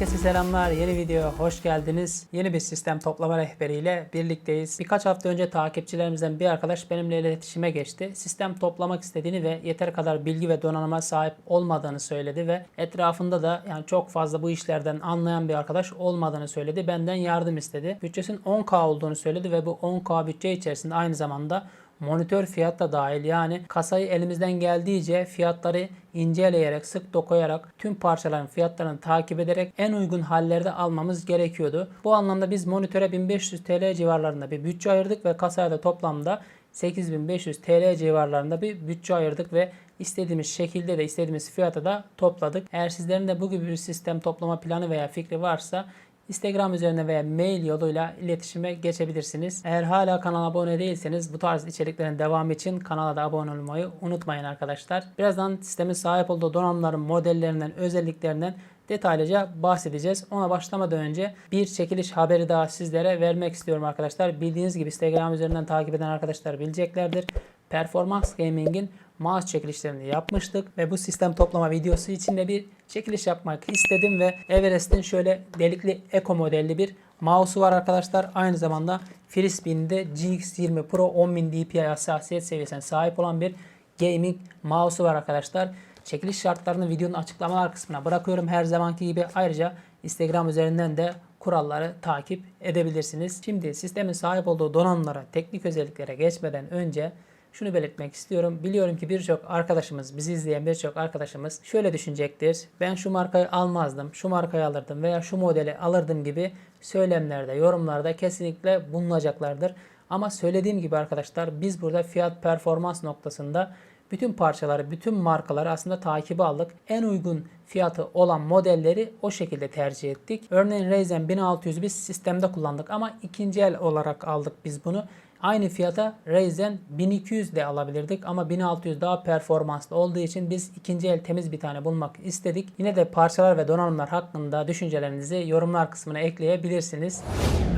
Herkese selamlar. Yeni videoya hoş geldiniz. Yeni bir sistem toplama rehberiyle birlikteyiz. Birkaç hafta önce takipçilerimizden bir arkadaş benimle iletişime geçti. Sistem toplamak istediğini ve yeteri kadar bilgi ve donanıma sahip olmadığını söyledi ve etrafında da yani çok fazla bu işlerden anlayan bir arkadaş olmadığını söyledi. Benden yardım istedi. Bütçesinin 10K olduğunu söyledi ve bu 10K bütçe içerisinde aynı zamanda monitör fiyat da dahil yani kasayı elimizden geldiğince fiyatları inceleyerek sık dokuyarak tüm parçaların fiyatlarını takip ederek en uygun hallerde almamız gerekiyordu. Bu anlamda biz monitöre 1500 TL civarlarında bir bütçe ayırdık ve kasaya da toplamda 8500 TL civarlarında bir bütçe ayırdık ve istediğimiz şekilde de istediğimiz fiyata da topladık. Eğer sizlerin de bu gibi bir sistem toplama planı veya fikri varsa Instagram üzerine veya mail yoluyla iletişime geçebilirsiniz. Eğer hala kanala abone değilseniz bu tarz içeriklerin devamı için kanala da abone olmayı unutmayın arkadaşlar. Birazdan sistemin sahip olduğu donanımların modellerinden, özelliklerinden detaylıca bahsedeceğiz. Ona başlamadan önce bir çekiliş haberi daha sizlere vermek istiyorum arkadaşlar. Bildiğiniz gibi Instagram üzerinden takip eden arkadaşlar bileceklerdir. Performance Gaming'in mouse çekilişlerini yapmıştık ve bu sistem toplama videosu için de bir çekiliş yapmak istedim ve Everest'in şöyle delikli Eco modelli bir mouse'u var arkadaşlar. Aynı zamanda Frisbee'nin GX20 Pro 10.000 DPI hassasiyet seviyesine sahip olan bir gaming mouse'u var arkadaşlar. Çekiliş şartlarını videonun açıklamalar kısmına bırakıyorum her zamanki gibi. Ayrıca Instagram üzerinden de kuralları takip edebilirsiniz. Şimdi sistemin sahip olduğu donanımlara, teknik özelliklere geçmeden önce şunu belirtmek istiyorum. Biliyorum ki birçok arkadaşımız, bizi izleyen birçok arkadaşımız şöyle düşünecektir. Ben şu markayı almazdım, şu markayı alırdım veya şu modeli alırdım gibi söylemlerde, yorumlarda kesinlikle bulunacaklardır. Ama söylediğim gibi arkadaşlar biz burada fiyat performans noktasında bütün parçaları, bütün markaları aslında takibi aldık. En uygun fiyatı olan modelleri o şekilde tercih ettik. Örneğin Ryzen 1600 biz sistemde kullandık ama ikinci el olarak aldık biz bunu. Aynı fiyata Ryzen 1200 de alabilirdik ama 1600 daha performanslı olduğu için biz ikinci el temiz bir tane bulmak istedik. Yine de parçalar ve donanımlar hakkında düşüncelerinizi yorumlar kısmına ekleyebilirsiniz.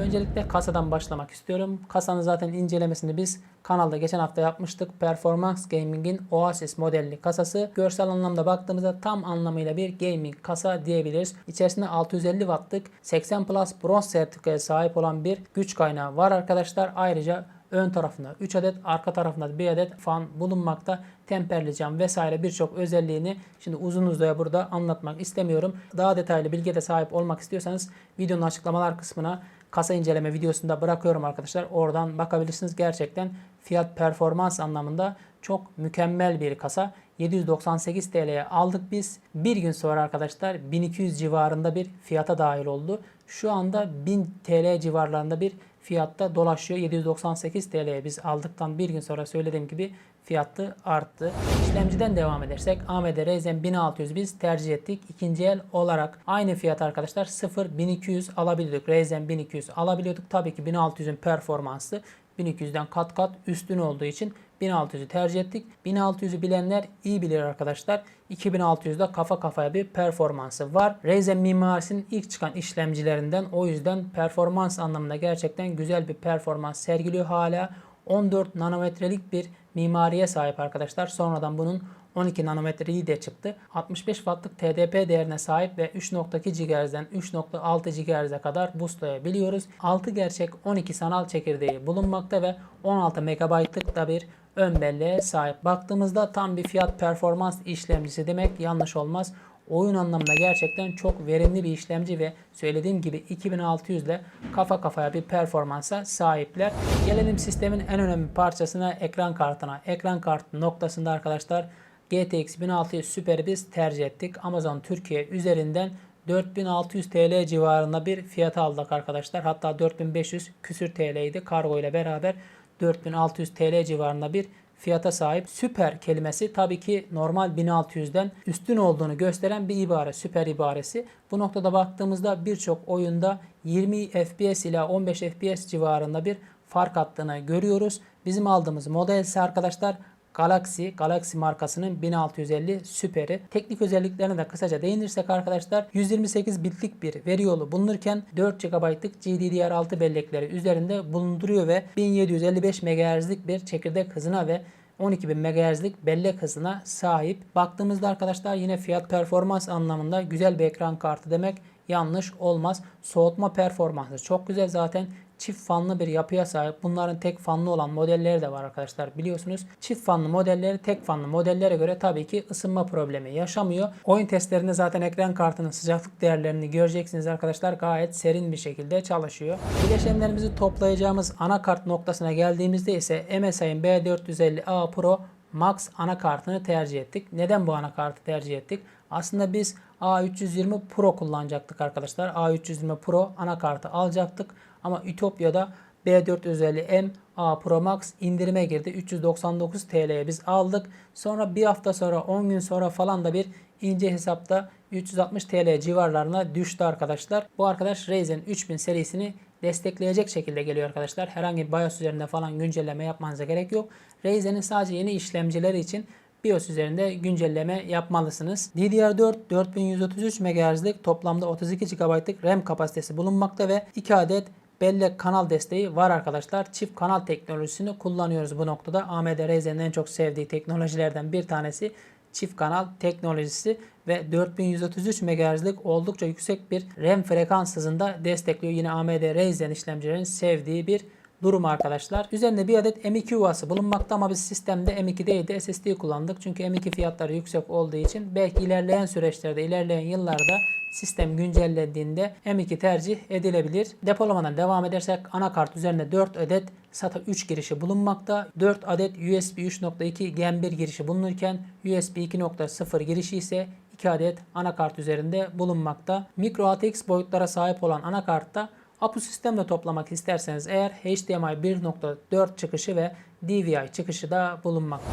Öncelikle kasadan başlamak istiyorum. Kasanın zaten incelemesini biz kanalda geçen hafta yapmıştık. Performance Gaming'in Oasis modelli kasası. Görsel anlamda baktığımızda tam anlamıyla bir gaming kasa diyebiliriz. İçerisinde 650 wattlık 80 Plus bronz sertifikaya sahip olan bir güç kaynağı var arkadaşlar. Ayrıca ön tarafında 3 adet, arka tarafında 1 adet fan bulunmakta. Temperli cam vesaire birçok özelliğini şimdi uzun uzadıya burada anlatmak istemiyorum. Daha detaylı bilgiye de sahip olmak istiyorsanız videonun açıklamalar kısmına kasa inceleme videosunda bırakıyorum arkadaşlar. Oradan bakabilirsiniz. Gerçekten fiyat performans anlamında çok mükemmel bir kasa. 798 TL'ye aldık biz. Bir gün sonra arkadaşlar 1200 civarında bir fiyata dahil oldu. Şu anda 1000 TL civarlarında bir fiyatta dolaşıyor. 798 TL'ye biz aldıktan bir gün sonra söylediğim gibi fiyatı arttı. İşlemciden devam edersek AMD Ryzen 1600 biz tercih ettik. İkinci el olarak aynı fiyat arkadaşlar 0 1200 alabiliyorduk. Ryzen 1200 alabiliyorduk. Tabii ki 1600'ün performansı 1200'den kat kat üstün olduğu için 1600'ü tercih ettik. 1600'ü bilenler iyi bilir arkadaşlar. 2600'de kafa kafaya bir performansı var. Ryzen mimarisinin ilk çıkan işlemcilerinden o yüzden performans anlamında gerçekten güzel bir performans sergiliyor hala. 14 nanometrelik bir mimariye sahip arkadaşlar. Sonradan bunun 12 nanometreyi de çıktı. 65 wattlık TDP değerine sahip ve 3.2 GHz'den 3.6 GHz'e kadar boostlayabiliyoruz. 6 gerçek 12 sanal çekirdeği bulunmakta ve 16 MB'lık da bir ön belleğe sahip. Baktığımızda tam bir fiyat performans işlemcisi demek yanlış olmaz. Oyun anlamında gerçekten çok verimli bir işlemci ve söylediğim gibi 2600 ile kafa kafaya bir performansa sahipler. Gelelim sistemin en önemli parçasına ekran kartına. Ekran kartı noktasında arkadaşlar GTX 1600 Super'i biz tercih ettik. Amazon Türkiye üzerinden 4600 TL civarında bir fiyat aldık arkadaşlar. Hatta 4500 küsür TL'ydi kargo ile beraber 4600 TL civarında bir fiyata sahip. Süper kelimesi tabii ki normal 1600'den üstün olduğunu gösteren bir ibare. Süper ibaresi. Bu noktada baktığımızda birçok oyunda 20 FPS ila 15 FPS civarında bir fark attığını görüyoruz. Bizim aldığımız model ise arkadaşlar Galaxy, Galaxy markasının 1650 Super'i. Teknik özelliklerine de kısaca değinirsek arkadaşlar 128 bitlik bir veri yolu bulunurken 4 GB'lık GDDR6 bellekleri üzerinde bulunduruyor ve 1755 MHz'lik bir çekirdek hızına ve 12.000 MHz'lik bellek hızına sahip. Baktığımızda arkadaşlar yine fiyat performans anlamında güzel bir ekran kartı demek. yanlış olmaz. Soğutma performansı çok güzel zaten. Çift fanlı bir yapıya sahip. Bunların tek fanlı olan modelleri de var arkadaşlar biliyorsunuz. Çift fanlı modelleri tek fanlı modellere göre tabii ki ısınma problemi yaşamıyor. Oyun testlerinde zaten ekran kartının sıcaklık değerlerini göreceksiniz arkadaşlar. Gayet serin bir şekilde çalışıyor. Bileşenlerimizi toplayacağımız anakart noktasına geldiğimizde ise MSI'ın B450A Pro Max anakartını tercih ettik. Neden bu anakartı tercih ettik? Aslında biz A320 Pro kullanacaktık arkadaşlar. A320 Pro anakartı alacaktık. Ama Ütopya'da B450M A Pro Max indirime girdi. 399 TL'ye biz aldık. Sonra bir hafta sonra 10 gün sonra falan da bir ince hesapta 360 TL civarlarına düştü arkadaşlar. Bu arkadaş Ryzen 3000 serisini destekleyecek şekilde geliyor arkadaşlar. Herhangi bir BIOS üzerinde falan güncelleme yapmanıza gerek yok. Ryzen'in sadece yeni işlemcileri için BIOS üzerinde güncelleme yapmalısınız. DDR4 4133 MHz'lik toplamda 32 GB'lık RAM kapasitesi bulunmakta ve 2 adet bellek kanal desteği var arkadaşlar. Çift kanal teknolojisini kullanıyoruz bu noktada. AMD Ryzen'in en çok sevdiği teknolojilerden bir tanesi çift kanal teknolojisi ve 4133 MHz'lik oldukça yüksek bir RAM frekans hızında destekliyor. Yine AMD Ryzen işlemcilerin sevdiği bir durum arkadaşlar. Üzerinde bir adet M2 yuvası bulunmakta ama biz sistemde M2 değil de SSD kullandık. Çünkü M2 fiyatları yüksek olduğu için belki ilerleyen süreçlerde, ilerleyen yıllarda sistem güncellendiğinde M2 tercih edilebilir. Depolamadan devam edersek anakart üzerinde 4 adet SATA 3 girişi bulunmakta. 4 adet USB 3.2 Gen 1 girişi bulunurken USB 2.0 girişi ise 2 adet anakart üzerinde bulunmakta. Micro ATX boyutlara sahip olan anakartta APU sistemle toplamak isterseniz eğer HDMI 1.4 çıkışı ve DVI çıkışı da bulunmakta.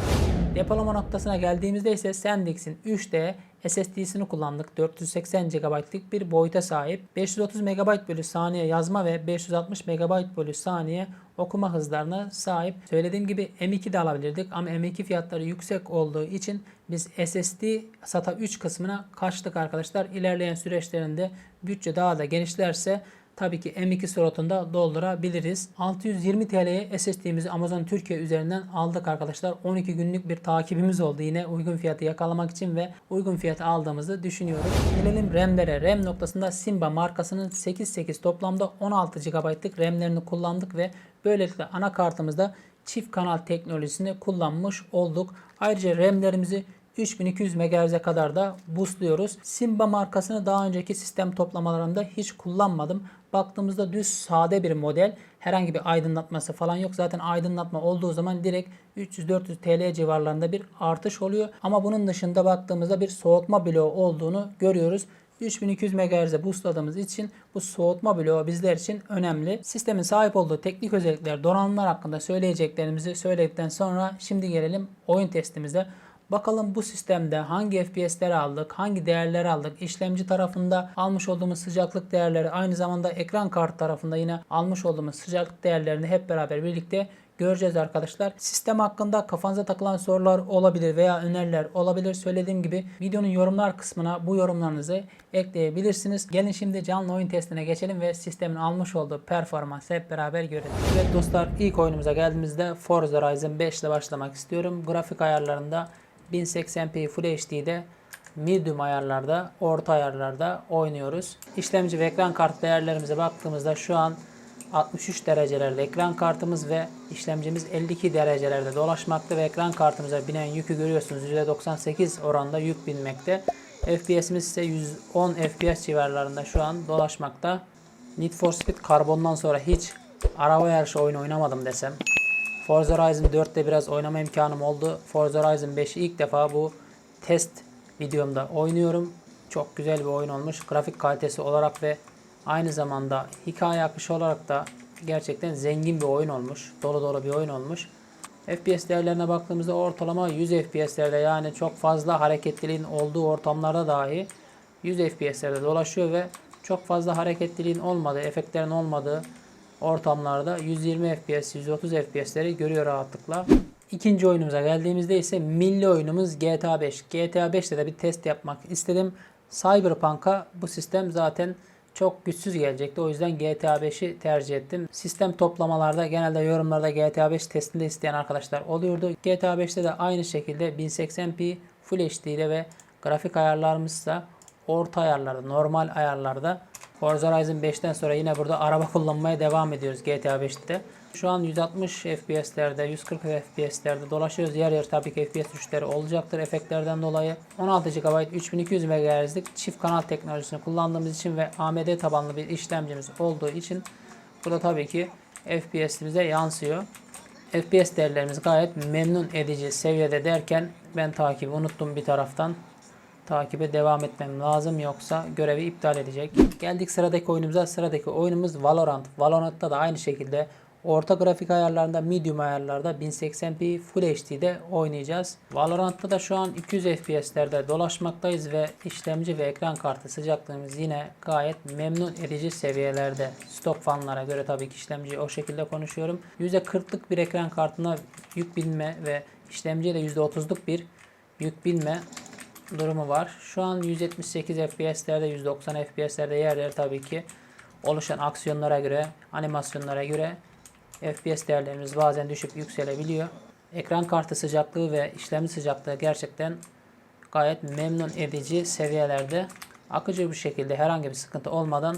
Depolama noktasına geldiğimizde ise SanDisk'in 3D SSD'sini kullandık. 480 GB'lık bir boyuta sahip. 530 MB bölü saniye yazma ve 560 MB bölü saniye okuma hızlarına sahip. Söylediğim gibi M2 de alabilirdik ama M2 fiyatları yüksek olduğu için biz SSD SATA 3 kısmına kaçtık arkadaşlar. İlerleyen süreçlerinde bütçe daha da genişlerse tabii ki M2 slotunda doldurabiliriz. 620 TL'ye SSD'mizi Amazon Türkiye üzerinden aldık arkadaşlar. 12 günlük bir takibimiz oldu yine uygun fiyatı yakalamak için ve uygun fiyatı aldığımızı düşünüyorum. Gelelim RAM'lere. RAM noktasında Simba markasının 8.8 toplamda 16 GB'lık RAM'lerini kullandık ve böylelikle anakartımızda çift kanal teknolojisini kullanmış olduk. Ayrıca RAM'lerimizi 3200 MHz'e kadar da boostluyoruz. Simba markasını daha önceki sistem toplamalarında hiç kullanmadım. Baktığımızda düz sade bir model. Herhangi bir aydınlatması falan yok. Zaten aydınlatma olduğu zaman direkt 300-400 TL civarlarında bir artış oluyor. Ama bunun dışında baktığımızda bir soğutma bloğu olduğunu görüyoruz. 3200 MHz'e boostladığımız için bu soğutma bloğu bizler için önemli. Sistemin sahip olduğu teknik özellikler, donanımlar hakkında söyleyeceklerimizi söyledikten sonra şimdi gelelim oyun testimize. Bakalım bu sistemde hangi FPS'leri aldık, hangi değerleri aldık, işlemci tarafında almış olduğumuz sıcaklık değerleri, aynı zamanda ekran kart tarafında yine almış olduğumuz sıcaklık değerlerini hep beraber birlikte göreceğiz arkadaşlar. Sistem hakkında kafanıza takılan sorular olabilir veya öneriler olabilir. Söylediğim gibi videonun yorumlar kısmına bu yorumlarınızı ekleyebilirsiniz. Gelin şimdi canlı oyun testine geçelim ve sistemin almış olduğu performansı hep beraber görelim. Evet dostlar ilk oyunumuza geldiğimizde Forza Horizon 5 ile başlamak istiyorum. Grafik ayarlarında 1080p Full HD'de medium ayarlarda, orta ayarlarda oynuyoruz. İşlemci ve ekran kart değerlerimize baktığımızda şu an 63 derecelerde ekran kartımız ve işlemcimiz 52 derecelerde dolaşmakta ve ekran kartımıza binen yükü görüyorsunuz. %98 oranda yük binmekte. FPS'imiz ise 110 FPS civarlarında şu an dolaşmakta. Need for Speed Carbon'dan sonra hiç araba yarışı oyunu oynamadım desem. Forza Horizon 4'te biraz oynama imkanım oldu. Forza Horizon 5'i ilk defa bu test videomda oynuyorum. Çok güzel bir oyun olmuş. Grafik kalitesi olarak ve aynı zamanda hikaye akışı olarak da gerçekten zengin bir oyun olmuş. Dolu dolu bir oyun olmuş. FPS değerlerine baktığımızda ortalama 100 FPS'lerde yani çok fazla hareketliliğin olduğu ortamlarda dahi 100 FPS'lerde dolaşıyor ve çok fazla hareketliliğin olmadığı, efektlerin olmadığı ortamlarda 120 FPS, 130 FPS'leri görüyor rahatlıkla. İkinci oyunumuza geldiğimizde ise milli oyunumuz GTA 5. GTA 5'te de bir test yapmak istedim. Cyberpunk'a bu sistem zaten çok güçsüz gelecekti. O yüzden GTA 5'i tercih ettim. Sistem toplamalarda genelde yorumlarda GTA 5 testinde isteyen arkadaşlar oluyordu. GTA 5'te de aynı şekilde 1080p Full HD ile ve grafik ayarlarımızsa orta ayarlarda, normal ayarlarda. Forza Horizon 5'ten sonra yine burada araba kullanmaya devam ediyoruz GTA 5'te. Şu an 160 FPS'lerde, 140 FPS'lerde dolaşıyoruz. Yer yer tabii ki FPS düşüşleri olacaktır efektlerden dolayı. 16 GB 3200 MHz'lik çift kanal teknolojisini kullandığımız için ve AMD tabanlı bir işlemcimiz olduğu için bu da tabii ki FPS'imize yansıyor. FPS değerlerimiz gayet memnun edici seviyede derken ben takibi unuttum bir taraftan. Takibe devam etmem lazım yoksa görevi iptal edecek. Geldik sıradaki oyunumuza. Sıradaki oyunumuz Valorant. Valorant'ta da aynı şekilde orta grafik ayarlarında, medium ayarlarda 1080p Full HD'de oynayacağız. Valorant'ta da şu an 200 FPS'lerde dolaşmaktayız ve işlemci ve ekran kartı sıcaklığımız yine gayet memnun edici seviyelerde. Stok fanlara göre tabii ki işlemci o şekilde konuşuyorum. %40'lık bir ekran kartına yük binme ve işlemciye de %30'luk bir yük binme durumu var. Şu an 178 FPS'lerde, 190 FPS'lerde yer yer tabii ki oluşan aksiyonlara göre, animasyonlara göre FPS değerlerimiz bazen düşüp yükselebiliyor. Ekran kartı sıcaklığı ve işlemci sıcaklığı gerçekten gayet memnun edici seviyelerde. Akıcı bir şekilde herhangi bir sıkıntı olmadan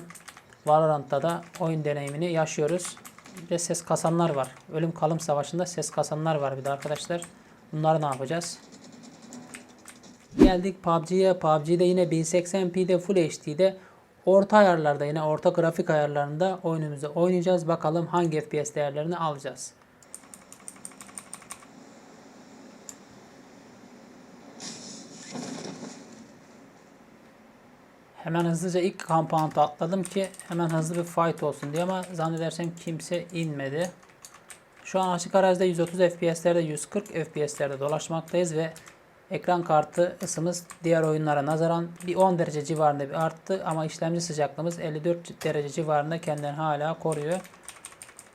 Valorant'ta da oyun deneyimini yaşıyoruz. Bir de ses kasanlar var. Ölüm kalım savaşında ses kasanlar var bir de arkadaşlar. Bunları ne yapacağız? Geldik PUBG'ye. PUBG'de yine 1080p'de Full HD'de orta ayarlarda yine orta grafik ayarlarında oyunumuzu oynayacağız. Bakalım hangi FPS değerlerini alacağız. Hemen hızlıca ilk kampanta atladım ki hemen hızlı bir fight olsun diye ama zannedersem kimse inmedi. Şu an açık arazide 130 FPS'lerde 140 FPS'lerde dolaşmaktayız ve ekran kartı ısımız diğer oyunlara nazaran bir 10 derece civarında bir arttı ama işlemci sıcaklığımız 54 derece civarında kendini hala koruyor.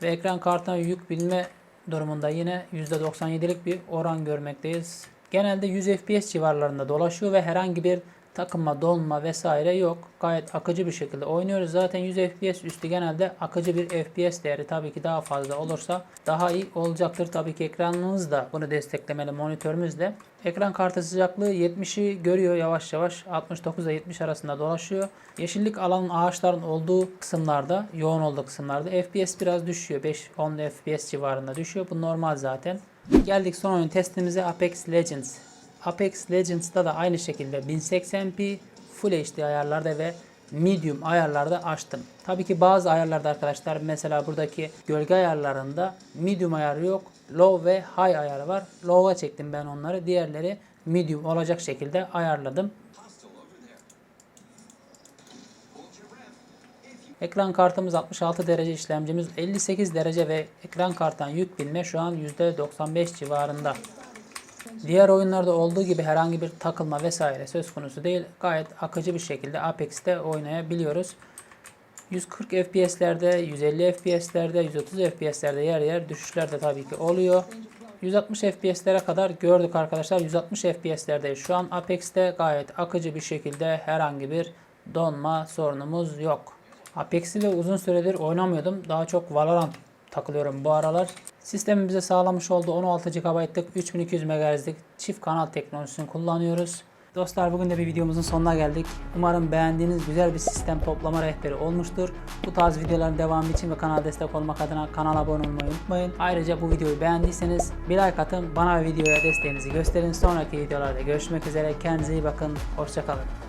Ve ekran kartına yük bilme durumunda yine %97'lik bir oran görmekteyiz. Genelde 100 FPS civarlarında dolaşıyor ve herhangi bir takılma, donma vesaire yok. Gayet akıcı bir şekilde oynuyoruz. Zaten 100 FPS üstü genelde akıcı bir FPS değeri tabii ki daha fazla olursa daha iyi olacaktır. Tabii ki ekranınız da bunu desteklemeli monitörümüz de. Ekran kartı sıcaklığı 70'i görüyor yavaş yavaş. 69 ile 70 arasında dolaşıyor. Yeşillik alanın ağaçların olduğu kısımlarda, yoğun olduğu kısımlarda FPS biraz düşüyor. 5-10 FPS civarında düşüyor. Bu normal zaten. Geldik son oyun testimize Apex Legends. Apex Legends'da da aynı şekilde 1080p Full HD ayarlarda ve medium ayarlarda açtım. Tabii ki bazı ayarlarda arkadaşlar mesela buradaki gölge ayarlarında medium ayarı yok. Low ve high ayarı var. Low'a çektim ben onları. Diğerleri medium olacak şekilde ayarladım. Ekran kartımız 66 derece işlemcimiz 58 derece ve ekran karttan yük binme şu an %95 civarında. Diğer oyunlarda olduğu gibi herhangi bir takılma vesaire söz konusu değil. Gayet akıcı bir şekilde Apex'te oynayabiliyoruz. 140 FPS'lerde, 150 FPS'lerde, 130 FPS'lerde yer yer düşüşler de tabii ki oluyor. 160 FPS'lere kadar gördük arkadaşlar. 160 FPS'lerde şu an Apex'te gayet akıcı bir şekilde herhangi bir donma sorunumuz yok. Apex'i de uzun süredir oynamıyordum. Daha çok Valorant takılıyorum bu aralar. Sistemin bize sağlamış olduğu 16 GB'lık 3200 MHz'lik çift kanal teknolojisini kullanıyoruz. Dostlar bugün de bir videomuzun sonuna geldik. Umarım beğendiğiniz güzel bir sistem toplama rehberi olmuştur. Bu tarz videoların devamı için ve kanala destek olmak adına kanala abone olmayı unutmayın. Ayrıca bu videoyu beğendiyseniz bir like atın. Bana videoya desteğinizi gösterin. Sonraki videolarda görüşmek üzere. Kendinize iyi bakın. Hoşçakalın.